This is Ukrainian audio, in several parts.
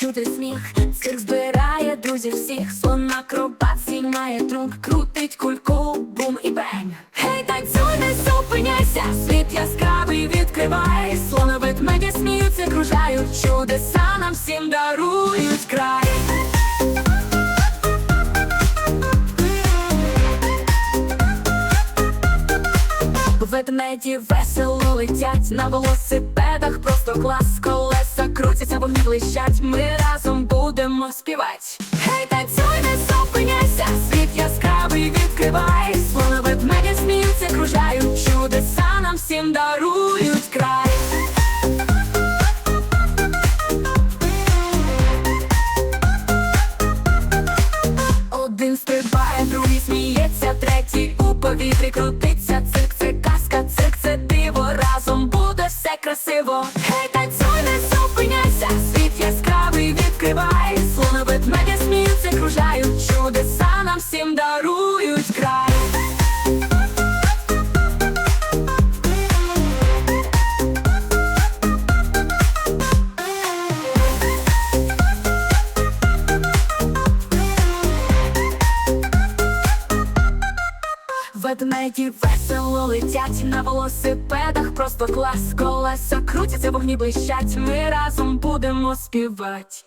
чути сміх, цирк збирає друзів всіх, слон акробат знімає трунк, крутить кульку, бум і бень. Гей, танцюй, не зупиняйся, світ яскравий відкривай, слони ведмеді сміються, кружають, чудеса нам всім дарують край. Ведмеді весело летять на велосипедах, просто клас, колеса крутяться, вогні блищать. Ми разом будемо співать. Гей, танцюй, не зупиняйся, світ яскравий відкривай. Слони ведмеді сміються, кружають, чудеса нам всім дарують край. Один стрибає, другий сміється, третій у повітрі крутиться. Цирк це казка, цирк це диво. Разом буде все красиво. Гей, Ведмеді весело летять на велосипедах, просто клас, колеса крутяться, вогні блищать. Ми разом будемо співать.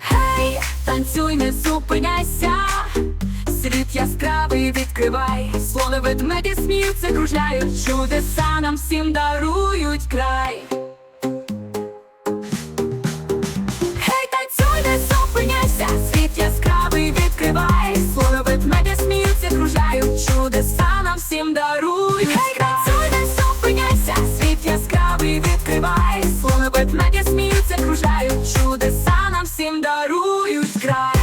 Гей, танцюй, не зупиняйся, світ яскравий відкривай. Слони ведмеді сміються, кружляють, чудеса нам всім дарують край. Гей, танцюй, не зупиняйся, світ яскравий відкривай. Відкривай. Слони ведмеді сміються, кружають, чудеса нам всім дарують край.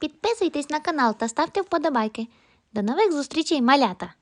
Підписуйтесь на канал та ставте вподобайки. До нових зустрічей, малята!